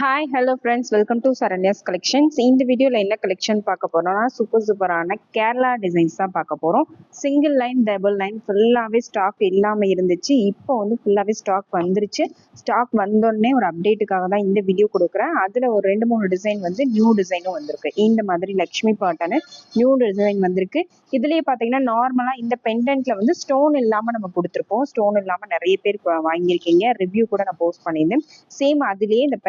Hi hello friends welcome to Saranya's collections இந்த வீடியோவில் என்ன கலெக்ஷன் பார்க்க போகிறோம்னா சூப்பர் சூப்பரான கேரளா டிசைன்ஸ் தான் பார்க்க போகிறோம் சிங்கிள் லைன் டபுள் லைன் ஃபுல்லாகவே ஸ்டாக் இல்லாமல் இருந்துச்சு. இப்போ வந்து ஃபுல்லாகவே ஸ்டாக் வந்துருச்சு. ஸ்டாக் வந்தோடனே ஒரு அப்டேட்டுக்காக தான் இந்த வீடியோ கொடுக்குறேன். அதில் ஒரு ரெண்டு மூணு டிசைன் வந்து நியூ டிசைனும் வந்திருக்கு. இந்த மாதிரி லக்ஷ்மி பாட்டான நியூ டிசைன் வந்திருக்கு. இதுலேயே பார்த்தீங்கன்னா நார்மலாக இந்த பெண்டன்ட்டில் வந்து ஸ்டோன் இல்லாமல் நம்ம கொடுத்துருப்போம். ஸ்டோன் இல்லாமல் நிறைய பேர் வாங்கியிருக்கீங்க. ரிவ்யூ கூட நான் போஸ்ட் பண்ணியிருந்தேன். சேம் அதுலேயே இந்த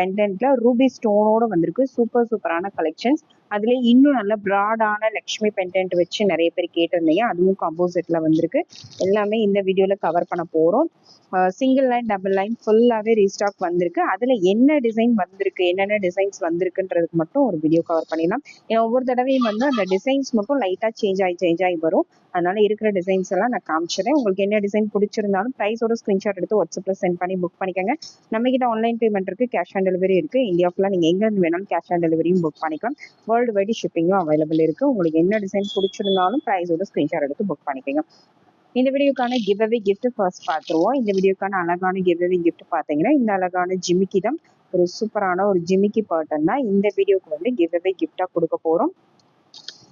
பிரிண்ட்ல ரூபி ஸ்டோனோட வந்திருக்கு. சூப்பர் சூப்பரான கலெக்ஷன்ஸ் அதுல இன்னும் நல்ல ப்ராடான லக்ஷ்மி பெண்டன்ட் வச்சு நிறைய பேர் கேட்டிருந்தீங்க. அதுவும் காம்போசிட்ல வந்திருக்கு. எல்லாமே இந்த வீடியோல கவர் பண்ண போறோம். சிங்கிள் லைன் டபுள் லைன் ஃபுல்லாவே ரீஸ்டாக் வந்திருக்கு. அதுல என்ன டிசைன் வந்திருக்கு என்னென்ன டிசைன்ஸ் வந்திருக்குன்றதுக்கு மட்டும் ஒரு வீடியோ கவர் பண்ணிடலாம். ஏன்னா ஒவ்வொரு தடவையும் வந்து அந்த டிசைன்ஸ் மட்டும் லைட்டா சேஞ்ச் ஆகி சேஞ்ச் ஆகி வரும். அதனால இருக்கிற டிசைன்ஸ் எல்லாம் நான் காமிச்சிடுறேன். உங்களுக்கு என்ன டிசைன் பிடிச்சிருந்தாலும் ப்ரைஸோட ஸ்கிரீன்ஷாட் எடுத்து வாட்ஸ்அப்பில் சென்ட் பண்ணி புக் பண்ணிக்கோங்க. நம்ம கிட்ட ஆன்லைன் பேமெண்ட் இருக்கு கேஷ் ஆன் டெலிவரி இருக்கு. இந்தியா ஃபுல்லாக நீங்கள் எங்கேருந்து வேணாலும் கேஷ் ஆன் டெலிவரியும் புக் பண்ணிக்கலாம். வேர்ல்டு வைடு ஷிப்பிங்கும் அவைலபிள் இருக்கு. உங்களுக்கு என்ன டிசைன் பிடிச்சிருந்தாலும் ப்ரைஸோட ஸ்கிரீன்ஷாட் எடுத்து புக் பண்ணிக்கோங்க. இந்த வீடியோக்கான கிவ் அவே கிஃப்ட் ஃபர்ஸ்ட் பார்த்துருவோம் இந்த வீடியோக்கான அழகான கிவ் அவே கிஃப்ட் பார்த்தீங்கன்னா இந்த அழகான ஜிமிக்கி தான். ஒரு சூப்பரான ஒரு ஜிமிக்கி பாட்டன் தான். இந்த வீடியோக்கு வந்து கிவ் அவே கிஃப்டாக கொடுக்க போகிறோம்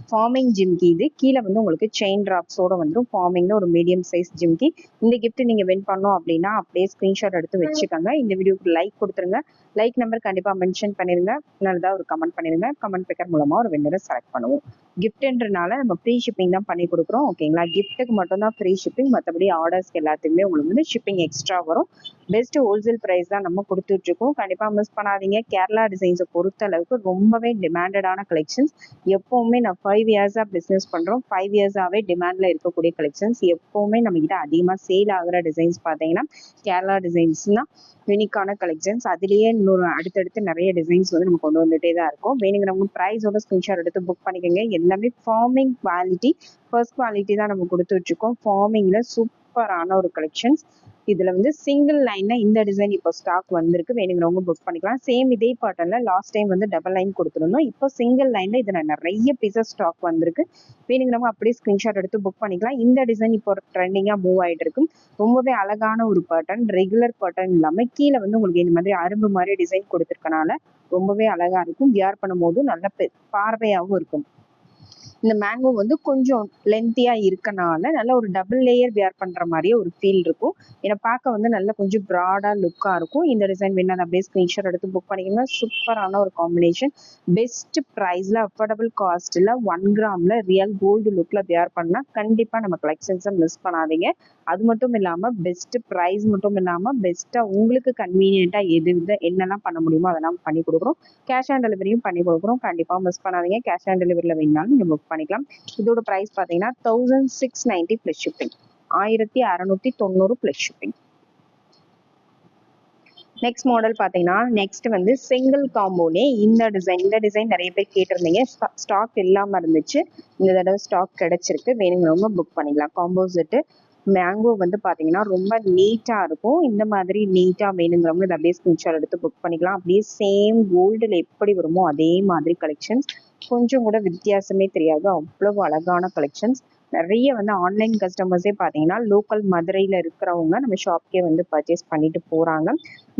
ஃபார்மிங் ஜிம்கி இது. கீழே வந்து உங்களுக்கு செயின் ட்ராப்ஸோட வந்துடும் ஃபார்மிங்ல ஒரு மீடியம் சைஸ் ஜிம்கி இந்த கிஃப்ட் நீங்க வின் பண்ணோம் அப்படின்னா அப்படியே ஸ்கிரீன்ஷாட் எடுத்து வச்சுக்கோங்க. இந்த வீடியோக்கு லைக் கொடுத்துருங்க. லைக் நம்பர் கண்டிப்பா மென்ஷன் பண்ணிருங்க. நல்லதா ஒரு கமெண்ட் பண்ணிருங்க. கமெண்ட் பேக்கர் மூலமா ஒரு வின்னரை செலக்ட் பண்ணுவோம். கிஃப்ட்ன்றனால நம்ம ஃப்ரீ ஷிப்பிங் தான் பண்ணி கொடுக்குறோம். ஓகேங்களா கிஃப்ட்டுக்கு மட்டும் தான் ஃப்ரீ ஷிப்பிங் மற்றபடி ஆர்டர்ஸ்க்கு எல்லாத்துக்குமே உங்களுக்கு வந்து ஷிப்பிங் எக்ஸ்ட்ரா வரும். பெஸ்ட் ஹோல்சேல் ப்ரைஸ் தான் நம்ம கொடுத்துட்டு இருக்கோம் கண்டிப்பா மிஸ் பண்ணாதீங்க. கேரளா டிசைன்ஸை பொறுத்த அளவுக்கு ரொம்பவே டிமாண்டடான கலெக்ஷன்ஸ் எப்பவுமே நான் ஃபைவ் இயர்ஸா பிசினஸ் பண்றோம். ஃபைவ் இயர்ஸாவே டிமாண்ட்ல இருக்கக்கூடிய கலெக்ஷன்ஸ் எப்பவுமே நம்ம கிட்ட அதிகமா சேல் ஆகுற டிசைன்ஸ் பாத்தீங்கன்னா கேரளா டிசைன்ஸ் தான் யூனிக்கான கலெக்ஷன்ஸ் அதுலயே இன்னொரு அடுத்தடுத்து நிறைய டிசைன்ஸ் வந்து நம்ம கொண்டு வந்துட்டே தான் இருக்கும். வேணுங்கிறவங்க ப்ரைஸோட ஸ்கிரீன்ஷாட் எடுத்து புக் பண்ணிக்கோங்க. எல்லாமே ஃபார்மிங் குவாலிட்டி ஃபர்ஸ்ட் குவாலிட்டி தான் நம்ம கொடுத்து இருக்கோம். ஃபார்மிங்ல சூப்பரான ஒரு கலெக்ஷன்ஸ் இதுல வந்து சிங்கிள் லைன்ல இந்த டிசைன் இப்போ ஸ்டாக் வந்திருக்கு. வேணுங்கிறவங்க புக் பண்ணிக்கலாம். சேம் இதே பாட்டன்ல லாஸ்ட் டைம் வந்து டபுள் லைன் கொடுத்துருந்தோம். இப்போ சிங்கிள் லைன்ல இதுல நிறைய பீசஸ் ஸ்டாக் வந்திருக்கு. வேணுங்கிறவங்க அப்படியே ஸ்கிரீன்ஷாட் எடுத்து புக் பண்ணிக்கலாம். இந்த டிசைன் இப்போ ட்ரெண்டிங்கா மூவ் ஆயிட்டு இருக்கு. ரொம்பவே அழகான ஒரு பேட்டர்ன் ரெகுலர் பேட்டர்ன் இல்லாம கீழே வந்து உங்களுக்கு இந்த மாதிரி அரும்பு மாதிரி டிசைன் கொடுத்துருக்கனால ரொம்பவே அழகா இருக்கும். வியர் பண்ணும்போது நல்ல பெ- இருக்கும். இந்த மேங்கோ வந்து கொஞ்சம் லென்த்தியா இருக்கனால நல்ல ஒரு டபுள் லேயர் வியர் பண்ற மாதிரியே ஒரு ஃபீல் இருக்கும். ஏன்னா பார்க்க வந்து நல்ல கொஞ்சம் ப்ராடா லுக்கா இருக்கும். இந்த டிசைன் வேணும் அதை அப்படியே ஸ்கிரீன்ஷாட் எடுத்து புக் பண்ணிக்கோங்க. சூப்பரான ஒரு காம்பினேஷன் பெஸ்ட் ப்ரைஸ்ல அஃபோர்டபுள் காஸ்ட்ல ஒன் கிராம்ல ரியல் கோல்டு லுக்ல வியர் பண்ணா கண்டிப்பா நம்ம கலெக்ஷன்ஸை மிஸ் பண்ணாதீங்க. அது மட்டும் இல்லாம பெஸ்ட் ப்ரைஸ் மட்டும் இல்லாம பெஸ்ட்டா உங்களுக்கு கன்வீனியன்ட்டா எது இது என்னெல்லாம் பண்ண முடியுமோ அதெல்லாம் பண்ணி கொடுக்குறோம். கேஷ் ஆன் டெலிவரியும் பண்ணி கொடுக்குறோம். கண்டிப்பா மிஸ் பண்ணாதீங்க. கேஷ் ஆன் டெலிவரியில் வேணாலும் நீங்க புக் பண்ணிக்கலாம். இதோட ப்ரைஸ் பார்த்தீங்கன்னா thousand six ninety plus shipping ஆயிரத்தி அறநூற்றி தொண்ணூறு ப்ளஸ் ஷிப்பிங் நெக்ஸ்ட் மாடல் பார்த்தீங்கன்னா நெக்ஸ்ட் வந்து சிங்கிள் காம்போலே இந்த டிசைன் இந்த டிசைன் நிறைய பேர் கேட்டிருந்தீங்க. ஸ்டாக் இல்லாமல் இருந்துச்சு. இந்த தடவை ஸ்டாக் கிடைச்சிருக்கு. வேணுங்கிறவங்க புக் பண்ணிக்கலாம். காம்போசிட்டு மேங்கோ வந்து பாத்தீங்கன்னா ரொம்ப நீட்டா இருக்கும். இந்த மாதிரி நீட்டா வேணுங்கிறவங்க இதை அப்படியே ஸ்கிரீன்ஷாட் எடுத்து புக் பண்ணிக்கலாம். அப்படியே சேம் கோல்டுல எப்படி வருமோ அதே மாதிரி கலெக்ஷன்ஸ் கொஞ்சம் கூட வித்தியாசமே தெரியாது. அவ்வளவு அழகான கலெக்ஷன்ஸ் நிறைய வந்து ஆன்லைன் கஸ்டமர்ஸே பார்த்தீங்கன்னா லோக்கல் மதுரையில் இருக்கிறவங்க நம்ம ஷாப்க்கே வந்து பர்ச்சேஸ் பண்ணிட்டு போகிறாங்க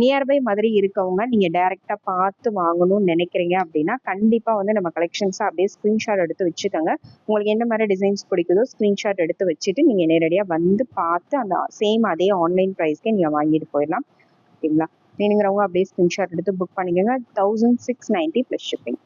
நியர்பை மதுரை இருக்கவங்க நீங்கள் டைரெக்டாக பார்த்து வாங்கணும்னு நினைக்கிறீங்க அப்படின்னா கண்டிப்பாக வந்து நம்ம கலெக்ஷன்ஸை அப்படியே ஸ்க்ரீன்ஷாட் எடுத்து வச்சுக்கோங்க. உங்களுக்கு எந்த மாதிரி டிசைன்ஸ் பிடிக்குதோ ஸ்க்ரீன்ஷாட் எடுத்து வச்சுட்டு நீங்கள் நேரடியாக வந்து பார்த்து அந்த சேம் அதே ஆன்லைன் ப்ரைஸ்க்கே நீங்கள் வாங்கிட்டு போயிடலாம். ஓகேங்களா வேணுங்கிறவங்க அப்படியே ஸ்க்ரீன்ஷாட் எடுத்து புக் பண்ணிக்கோங்க. Thousand six ninety plus shipping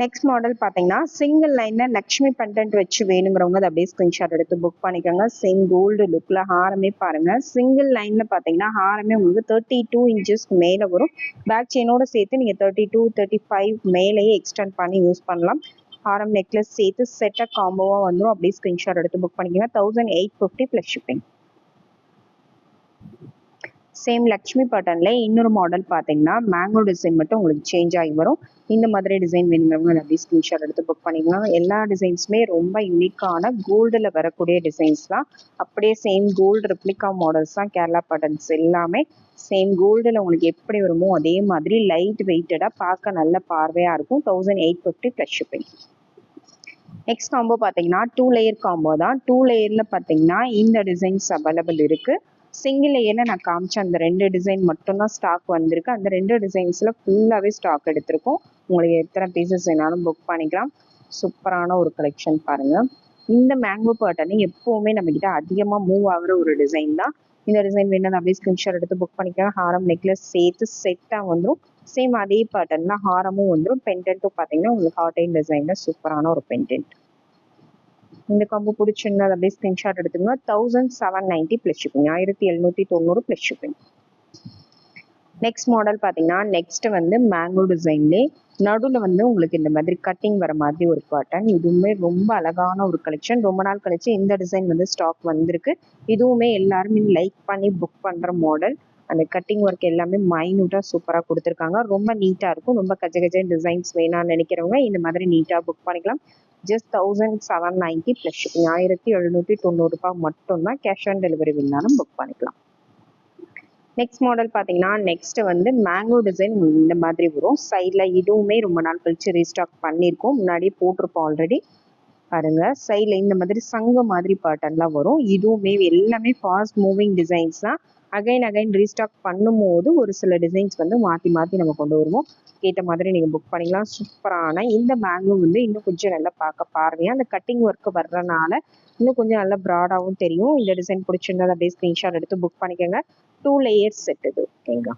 next model பார்த்தீங்கன்னா சிங்கிள் லைன்ல லக்ஷ்மி பண்டன்ட் வச்சு வேணுங்கிறவங்க அதை அப்படியே ஸ்கிரீன்ஷாட் எடுத்து புக் பண்ணிக்கோங்க. சேம் கோல்டு லுக்ல ஹாரமே பாருங்க. சிங்கிள் லைன்ல பார்த்தீங்கன்னா ஹாரமே உங்களுக்கு தேர்ட்டி டூ இன்ச்சஸ்க்கு மேலே வரும். பேக் செயினோட சேர்த்து நீங்கள் தேர்ட்டி டூ தேர்ட்டி ஃபைவ் மேலேயே எக்ஸ்டெண்ட் பண்ணி யூஸ் பண்ணலாம். ஹாரம் நெக்லஸ் சேர்த்து செட்டாக காம்போவாக வந்துடும் அப்படியே ஸ்கிரீன்ஷாட் எடுத்து புக் பண்ணிக்கோங்க. Thousand eight fifty plus shipping same Lakshmi பேட்டர்ன்ல இன்னொரு மாடல் பார்த்தீங்கன்னா மேங்கோ டிசைன் மட்டும் உங்களுக்கு சேஞ்ச் ஆகி வரும். இந்த மாதிரி டிசைன் வேணுங்கிறவங்க நிறைய அப்படியே ஸ்கிரீன்ஷாட் எடுத்து புக் பண்ணிக்கலாம் எல்லா டிசைன்ஸுமே ரொம்ப யூனிக்கான கோல்டில் வரக்கூடிய டிசைன்ஸ் தான். அப்படியே சேம் கோல்டு ரெப்ளிகா மாடல்ஸ் தான் கேரளா பேட்டர்ன்ஸ் எல்லாமே சேம் கோல்டில் உங்களுக்கு எப்படி வருமோ அதே மாதிரி லைட் வெயிட்டடாக பார்க்க நல்ல பார்வையாக இருக்கும். Thousand eight fifty plus shipping next combo பார்த்தீங்கன்னா டூ லேயர் காம்போ தான். டூ லேயரில் பார்த்தீங்கன்னா இந்த டிசைன்ஸ் அவைலபிள் இருக்குது சிங்கிள் லேயரில் நான் காமிச்ச அந்த ரெண்டு டிசைன் மட்டும்தான் ஸ்டாக் வந்திருக்கு. அந்த ரெண்டு டிசைன்ஸில் ஃபுல்லாகவே ஸ்டாக் எடுத்திருக்கோம். உங்களுக்கு எத்தனை பீசஸ் வேணாலும் புக் பண்ணிக்கலாம். சூப்பரான ஒரு கலெக்ஷன் பாருங்கள் இந்த மேங்கோ பேட்டர்னு எப்போவுமே நம்மக்கிட்ட அதிகமாக மூவ் ஆகுற ஒரு டிசைன் தான். இந்த டிசைன் வேணும் அப்படியே ஸ்கிரீன்ஷாட் எடுத்து புக் பண்ணிக்கலாம். ஹாரம் நெக்லஸ் சேர்த்து செட்டாக வந்துடும் சேம் அதே பேட்டர்னில் ஹாரமும் வந்துடும் பென்டென்ட்டும் பார்த்தீங்கன்னா உங்களுக்கு ஹார்டைன் டிசைனில் சூப்பரான ஒரு பென்டென்ட் இந்த காம்போ பிடிச்சிருந்தா அப்படியே ஸ்கிரீன்ஷாட் எடுத்துங்க thousand seven ninety plus shipping ஆயிரத்தி எழுநூற்றி தொண்ணூறு ப்ளஸ் ஷிப்பிங் நெக்ஸ்ட் மாடல் பார்த்தீங்கன்னா நெக்ஸ்ட் வந்து மேங்கோ டிசைன்லேயே நடுவில் வந்து உங்களுக்கு இந்த மாதிரி கட்டிங் வர மாதிரி ஒரு பேட்டர்ன் இதுவுமே ரொம்ப அழகான ஒரு கலெக்ஷன் ரொம்ப நாள் கழிச்சு இந்த டிசைன் வந்து ஸ்டாக் வந்திருக்கு. இதுவுமே எல்லாருமே லைக் பண்ணி புக் பண்ணுற மாடல் அந்த கட்டிங் ஒர்க் எல்லாமே மைனூட்டாக சூப்பராக கொடுத்துருக்காங்க. ரொம்ப நீட்டாக இருக்கும். ரொம்ப கஜ கஜ டிசைன்ஸ் வேணாம்னு நினைக்கிறவங்க இந்த மாதிரி நீட்டாக புக் பண்ணிக்கலாம். Just thousand seven ninety plus shipping ஆயிரத்தி எழுநூற்றி தொண்ணூறுபா மட்டும்தான் கேஷ் ஆன் டெலிவரி வேணாலும் புக் பண்ணிக்கலாம். நெக்ஸ்ட் மாடல் பார்த்தீங்கன்னா நெக்ஸ்ட் வந்து மேங்கோ டிசைன் இந்த மாதிரி வரும். சைடில் இதுவுமே ரொம்ப நாள் கழிச்சு ரீஸ்டாக் பண்ணியிருக்கோம். முன்னாடியே போட்டிருப்போம் ஆல்ரெடி பாருங்க சைடில் இந்த மாதிரி சங்க மாதிரி பேட்டர்ன்லாம் வரும். இதுவுமே எல்லாமே ஃபாஸ்ட் மூவிங் டிசைன்ஸ் தான். அகைன் அகைன் ரீஸ்டாக் பண்ணும்போது ஒரு சில டிசைன்ஸ் வந்து மாற்றி மாற்றி நம்ம கொண்டு வருவோம். ஏற்ற மாதிரி நீங்கள் புக் பண்ணிக்கலாம். சூப்பரான இந்த மேங்கோ வந்து இன்னும் கொஞ்சம் நல்லா பார்க்க பார்வையாக அந்த கட்டிங் ஒர்க் வர்றதுனால இன்னும் கொஞ்சம் நல்லா ப்ராடாகவும் தெரியும். இந்த டிசைன் பிடிச்சிருந்தா அப்படியே ஸ்க்ரீன்ஷாட் எடுத்து புக் பண்ணிக்கோங்க. டூ லேயர்ஸ் செட் இது ஓகேங்களா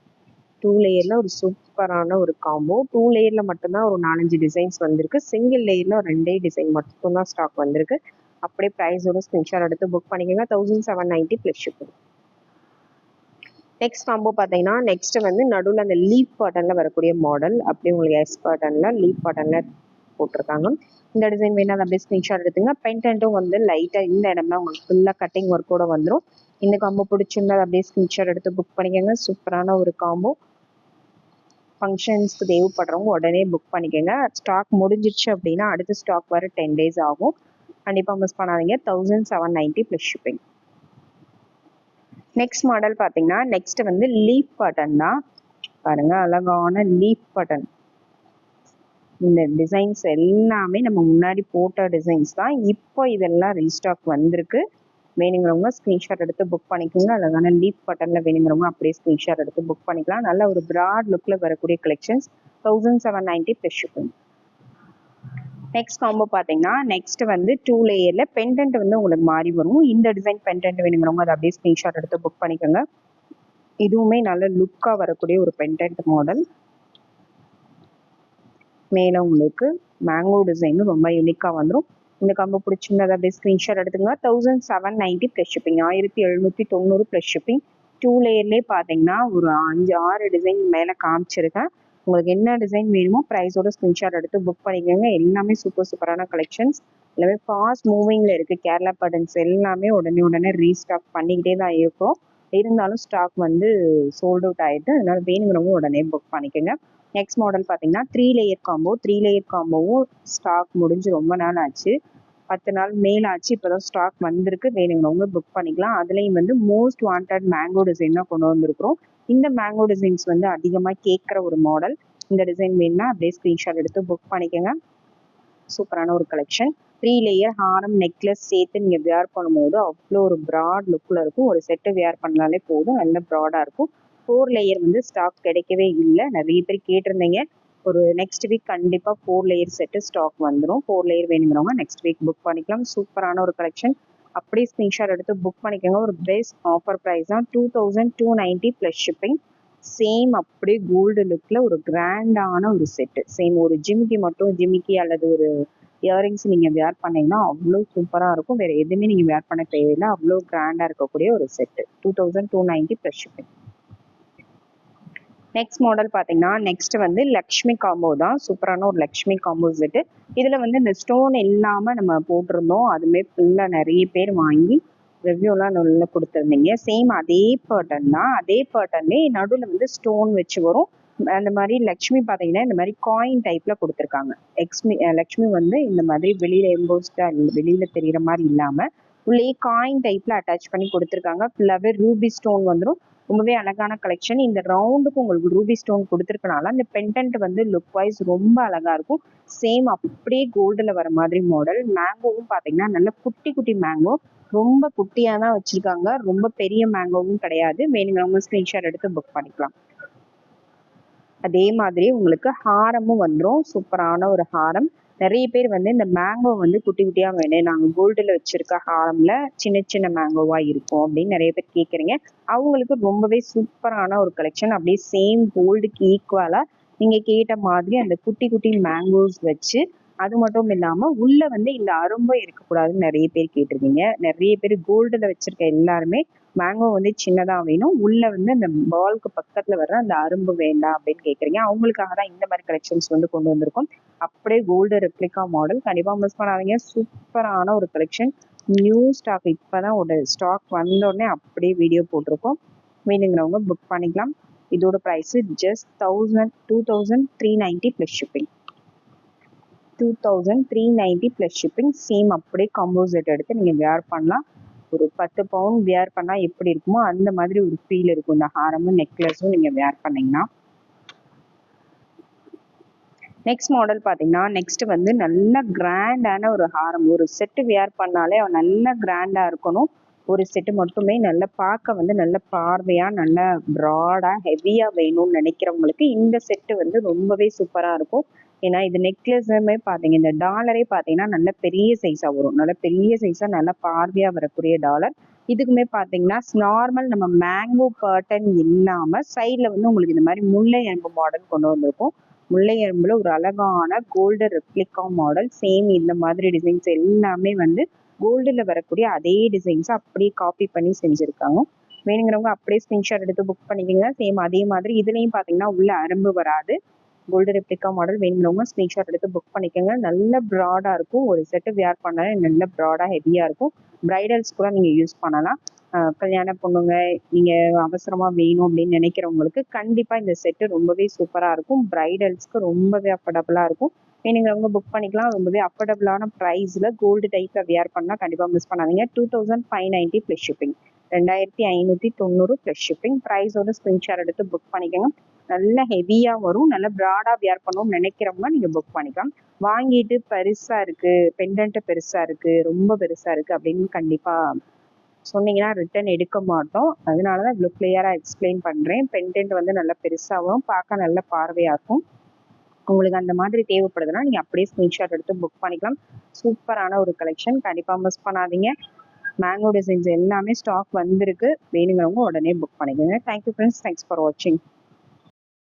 டூ லேயரில் ஒரு சூப்பரான ஒரு காம்போ டூ லேயரில் மட்டும்தான் ஒரு நாலஞ்சு டிசைன்ஸ் வந்திருக்கு. சிங்கிள் லேயரில் ரெண்டே டிசைன் மட்டும்தான் ஸ்டாக் வந்திருக்கு. அப்படியே ப்ரைஸோட ஸ்க்ரீன்ஷாட் எடுத்து புக் பண்ணிக்கோங்க. Thousand seven ninety plus shipping next combo பார்த்தீங்கன்னா நெக்ஸ்ட் வந்து நடுவில் அந்த லீப் பாட்டனில் வரக்கூடிய மாடல் அப்படி உங்களுக்கு எஸ் பாட்டனில் லீப் பாட்டனில் போட்டிருக்காங்க. இந்த டிசைன் வேணால் அப்படியே ஸ்க்ரீன்ஷாட் எடுத்துங்க. பென்டென்ட்டும் வந்து லைட்டாக இந்த இடம்லாம் உங்களுக்கு ஃபுல்லாக கட்டிங் ஒர்க்கோட வந்துடும் இந்த காம்போ பிடிச்சிருந்தா அப்படியே ஸ்க்ரீன்ஷாட் எடுத்து புக் பண்ணிக்கோங்க. சூப்பரான ஒரு காம்போ ஃபங்க்ஷன்ஸ்க்கு தேவைப்படுறவங்க உடனே புக் பண்ணிக்கோங்க. ஸ்டாக் முடிஞ்சிச்சு அப்படின்னா அடுத்த ஸ்டாக் வர டென் டேஸ் ஆகும். கண்டிப்பாக மிஸ் பண்ணாதீங்க. Thousand seven ninety plus shipping next model பார்த்தீங்கன்னா நெக்ஸ்ட் வந்து லீஃப் பட்டன் தான். பாருங்க அழகான லீஃப் பட்டன் இந்த டிசைன்ஸ் எல்லாமே நம்ம முன்னாடி போட்ட டிசைன்ஸ் தான். இப்போ இதெல்லாம் ரீஸ்டாக் வந்திருக்கு. வேணுங்கிறவங்க ஸ்க்ரீன்ஷாட் எடுத்து புக் பண்ணிக்கோங்க. அழகான லீஃப் பட்டனில் வேணுங்கிறவங்க அப்படியே ஸ்க்ரீன்ஷாட் எடுத்து புக் பண்ணிக்கலாம். நல்ல ஒரு ப்ராட் லுக்கில் வரக்கூடிய collections thousand seven ninety plus shipping next combo பார்த்தீங்கன்னா நெக்ஸ்ட் வந்து டூ லேயரில் பெண்டன்ட் வந்து உங்களுக்கு மாறி வரும். இந்த டிசைன் பெண்டன்ட் வேணுங்கிறவங்க அதை அப்படியே ஸ்க்ரீன்ஷாட் எடுத்து புக் பண்ணிக்கோங்க. இதுவுமே நல்ல லுக்காக வரக்கூடிய ஒரு பெண்டன்ட் மாடல் மேலே உங்களுக்கு மேங்கோ டிசைனும் ரொம்ப யூனிக்காக வந்துடும் இந்த காம்போ பிடிச்சிருந்தது அப்படியே ஸ்க்ரீன்ஷாட் எடுத்துங்க thousand seven ninety plus shipping ஆயிரத்தி எழுநூற்றி தொண்ணூறு ப்ளஸ் ஷிப்பிங் டூ லேயர்லேயே பார்த்தீங்கன்னா ஒரு அஞ்சு ஆறு டிசைன் மேலே காமிச்சிருக்கேன். உங்களுக்கு என்ன டிசைன் வேணுமோ ப்ரைஸோட ஸ்க்ரீன்ஷாட் எடுத்து புக் பண்ணிக்கோங்க. எல்லாமே சூப்பர் சூப்பரான கலெக்ஷன்ஸ் எல்லாமே ஃபாஸ்ட் மூவிங்கில் இருக்குது கேரளா பட்டன்ஸ் எல்லாமே உடனே உடனே ரீஸ்டாக் பண்ணிக்கிட்டே தான் இருக்கும். இருந்தாலும் ஸ்டாக் வந்து சோல்ட் அவுட் ஆகிட்டு அதனால வேணுங்கிறவங்க உடனே புக் பண்ணிக்கோங்க. நெக்ஸ்ட் மாடல் பார்த்தீங்கன்னா three layer combo three layer காம்போவும் stock முடிஞ்சு ரொம்ப நாள் ஆச்சு. பத்து நாள் மேல் ஆச்சு. இப்போ தான் ஸ்டாக் வந்திருக்கு. வேணுங்கிறவங்க புக் பண்ணிக்கலாம். அதுலேயும் வந்து மோஸ்ட் வாண்டட் மேங்கோ டிசைன் தான் கொண்டு வந்திருக்கிறோம். இந்த மேங்கோ டிசைன்ஸ் வந்து அதிகமாக கேட்குற ஒரு மாடல் இந்த டிசைன் வேணும்னா அப்படியே ஸ்க்ரீன்ஷாட் எடுத்து புக் பண்ணிக்கோங்க. சூப்பரான ஒரு கலெக்ஷன் த்ரீ லேயர் ஹாரம் நெக்லஸ் சேர்த்து நீங்கள் வியர் பண்ணும்போது அவ்வளோ ஒரு ப்ராட் லுக்கில் இருக்கும். ஒரு செட்டு வியர் பண்ணாலே போதும். நல்ல ப்ராடாக இருக்கும். ஃபோர் லேயர் வந்து ஸ்டாக் கிடைக்கவே இல்லை. நிறைய பேர் கேட்டிருந்தீங்க. ஒரு நெக்ஸ்ட் வீக் கண்டிப்பாக ஃபோர் லேயர் செட்டு ஸ்டாக் வந்துடும் ஃபோர் லேயர் வேணுங்கிறவங்க நெக்ஸ்ட் வீக் புக் பண்ணிக்கலாம். சூப்பரான ஒரு கலெக்ஷன் அப்படியே ஸ்க்ரீன்ஷாட் எடுத்து புக் பண்ணிக்கோங்க. ஒரு பெஸ்ட் ஆஃபர் ப்ரைஸ் தான். Two thousand two ninety plus shipping same அப்படியே கோல்டு லுக்கில் ஒரு கிராண்டான ஒரு செட்டு சேம் ஒரு ஜிமிக்கி மட்டும் ஜிமிக்கி அல்லது ஒரு இயரிங்ஸ் நீங்கள் வேர் பண்ணீங்கன்னா அவ்வளோ சூப்பராக இருக்கும். வேறு எதுவுமே நீங்கள் வேர் பண்ண தேவையில்லை. அவ்வளோ கிராண்டாக இருக்கக்கூடிய ஒரு set two thousand two ninety plus shipping next model பார்த்தீங்கன்னா நெக்ஸ்ட் வந்து லக்ஷ்மி காம்போ தான். சூப்பரான ஒரு லக்ஷ்மி காம்போ செட்டு இதில் வந்து இந்த ஸ்டோன் இல்லாமல் நம்ம போட்டிருந்தோம். அதுமே ஃபுல்லாக நிறைய பேர் வாங்கி ரிவ்யூலாம் நல்லா கொடுத்துருந்தீங்க. சேம் அதே பேட்டர்ன் தான். அதே பேட்டர்னே நடுவில் வந்து ஸ்டோன் வச்சு வரும். அந்த மாதிரி லக்ஷ்மி பார்த்தீங்கன்னா இந்த மாதிரி காயின் டைப்பில் கொடுத்துருக்காங்க. எக்ஸ்மி லக்ஷ்மி வந்து இந்த மாதிரி வெளியில் எம்போஸ்டாக வெளியில் தெரிகிற மாதிரி இல்லாமல் உள்ளே காயின் டைப்பில் அட்டாச் பண்ணி கொடுத்துருக்காங்க. ஃபுல்லாகவே ரூபி ஸ்டோன் வந்துடும் ரொம்பவே அழகான கலெக்ஷன் இந்த ரவுண்டுக்கு உங்களுக்கு ரூபி ஸ்டோன் கொடுத்துருக்கனால அந்த பெண்டன்ட் வந்து லுக் வைஸ் ரொம்ப அழகா இருக்கும். சேம் அப்படியே கோல்டுல வர மாதிரி மாடல் மேங்கோவும் பாத்தீங்கன்னா நல்ல குட்டி குட்டி மேங்கோ ரொம்ப குட்டியா தான் வச்சிருக்காங்க. ரொம்ப பெரிய மேங்கோவும் கிடையாது. வேணுங்கிறவங்க ஸ்கிரீன்ஷாட் எடுத்து புக் பண்ணிக்கலாம். அதே மாதிரி உங்களுக்கு ஹாரமும் வந்துடும் சூப்பரான ஒரு ஹாரம். நிறைய பேர் வந்து இந்த மேங்கோ வந்து குட்டி குட்டியாக வேணும். நாங்கள் கோல்டில் வச்சிருக்க ஹாரம்ல சின்ன சின்ன மேங்கோவாக இருக்கும் அப்படின்னு நிறைய பேர் கேட்குறீங்க அவங்களுக்கு ரொம்பவே சூப்பரான ஒரு கலெக்ஷன் அப்படியே சேம் கோல்டுக்கு ஈக்குவலாக நீங்கள் கேட்ட மாதிரி அந்த குட்டி குட்டி மேங்கோஸ் வச்சு அது மட்டும் இல்லாம உள்ள வந்து இந்த அரும்பு இருக்கக்கூடாதுன்னு நிறைய பேர் கேட்டிருக்கீங்க. நிறைய பேர் கோல்டுல வச்சிருக்க எல்லாருமே மேங்கோ வந்து சின்னதா வேணும். உள்ள வந்து அந்த பால்க்கு பக்கத்துல வர்ற அந்த அரும்பு வேண்டாம் அப்படின்னு கேக்குறீங்க அவங்களுக்காக தான் இந்த மாதிரி கலெக்ஷன்ஸ் வந்து கொண்டு வந்திருக்கோம். அப்படியே கோல்டு ரெப்ளிகா மாடல் கண்டிப்பா மிஸ் பண்ணாதீங்க. சூப்பரான ஒரு கலெக்ஷன் நியூ ஸ்டாக் இப்பதான் ஒரு ஸ்டாக் வந்த உடனே அப்படியே வீடியோ போட்டிருக்கோம். வேணுங்கிறவங்க புக் பண்ணிக்கலாம். இதோட price just thousand two thousand three ninety plus shipping two thousand three ninety plus shipping same அப்படியே காம்போசெட் எடுத்து நீங்கள் வேர் பண்ணலாம். ஒரு பத்து பவுன் வேர் பண்ணால் எப்படி இருக்குமோ அந்த மாதிரி ஒரு ஃபீல் இருக்கும். இந்த ஹாரமும் நெக்லஸும் நீங்கள் வேர் பண்ணீங்கன்னா. நெக்ஸ்ட் மாடல் பார்த்தீங்கன்னா நெக்ஸ்ட் வந்து நல்ல கிராண்டான ஒரு ஹாரம். ஒரு செட்டு வேர் பண்ணாலே அவன் நல்ல கிராண்டாக இருக்கணும். ஒரு செட்டு மட்டுமே நல்ல பார்க்க வந்து நல்ல பார்வையாக நல்ல ப்ராடாக ஹெவியாக வேணும்னு நினைக்கிறவங்களுக்கு இந்த செட்டு வந்து ரொம்பவே சூப்பராக இருக்கும். ஏன்னா இது நெக்லஸுமே பார்த்தீங்க இந்த டாலரே பார்த்தீங்கன்னா நல்ல பெரிய சைஸாக வரும். நல்ல பெரிய சைஸாக நல்ல பார்வையாக வரக்கூடிய டாலர். இதுக்குமே பார்த்தீங்கன்னா நார்மல் நம்ம மேங்கோ பேட்டர்ன் இல்லாமல் சைடில் வந்து உங்களுக்கு இந்த மாதிரி முல்லை எறும்பு மாடல் கொண்டு வந்திருக்கும். முல்லை எறும்புல ஒரு அழகான கோல்டு ரெப்ளிகா மாடல் சேம் இந்த மாதிரி டிசைன்ஸ் எல்லாமே வந்து கோல்டில் வரக்கூடிய அதே டிசைன்ஸ் அப்படியே காப்பி பண்ணி செஞ்சுருக்காங்க. வேணுங்கிறவங்க அப்படியே ஸ்கிரீன்ஷாட் எடுத்து புக் பண்ணிக்கோங்க. சேம் அதே மாதிரி இதுலேயும் பார்த்தீங்கன்னா உள்ள அரும்பு வராது. கோல்டு ரெப்ளிகா மாடல் வேணுங்கிறவங்க ஸ்க்ரீன்ஷாட் எடுத்து புக் பண்ணிக்கோங்க. நல்ல ப்ராடாக இருக்கும். ஒரு செட்டு வியர் பண்ணாலே நல்ல ப்ராடாக ஹெவியாக இருக்கும். ப்ரைடல்ஸ் கூட நீங்கள் யூஸ் பண்ணலாம். கல்யாண பொண்ணுங்க நீங்கள் அவசரமாக வேணும் அப்படின்னு நினைக்கிறவங்களுக்கு கண்டிப்பாக இந்த செட்டு ரொம்பவே சூப்பராக இருக்கும். ப்ரைடல்ஸ்க்கு ரொம்பவே அஃபர்டபுளாக இருக்கும். வேணுங்கிறவங்க புக் பண்ணிக்கலாம். ரொம்பவே அஃபர்டபுளான ப்ரைஸில் கோல்டு டைப்பில் வியர் பண்ணால் கண்டிப்பாக மிஸ் பண்ணாதீங்க. Two thousand five ninety plus shipping ரெண்டாயிரத்தி ஐநூற்றி தொண்ணூறு ப்ளஸ் ஷிப்பிங் ப்ரைஸோட ஸ்க்ரீன்ஷாட் எடுத்து புக் பண்ணிக்கோங்க. நல்ல ஹெவியாக வரும். நல்ல ப்ராடாக வியர் பண்ணணும்னு நினைக்கிறவங்க நீங்கள் புக் பண்ணிக்கலாம். வாங்கிட்டு பெருசாக இருக்குது பெண்டன்ட்டு பெருசாக இருக்குது ரொம்ப பெருசாக இருக்குது அப்படின்னு கண்டிப்பாக சொன்னீங்கன்னா ரிட்டர்ன் எடுக்க மாட்டோம். அதனால தான் இவ்வளோ கிளியராக எக்ஸ்பிளைன் பண்ணுறேன் பெண்டன்ட் வந்து நல்லா பெருசாகவும் பார்க்க நல்ல பார்வையாக இருக்கும். உங்களுக்கு அந்த மாதிரி தேவைப்படுதுன்னா நீங்கள் அப்படியே ஸ்க்ரீன்ஷாட் எடுத்து புக் பண்ணிக்கலாம். சூப்பரான ஒரு கலெக்ஷன் கண்டிப்பாக மிஸ் பண்ணாதீங்க. மேங்கோ டிசைன்ஸ் எல்லாமே ஸ்டாக் வந்திருக்கு. வேணுங்கிறவங்க உடனே புக் பண்ணிக்கோங்க. தேங்க்யூ ஃப்ரெண்ட்ஸ் தேங்க்ஸ் ஃபார் வாட்சிங்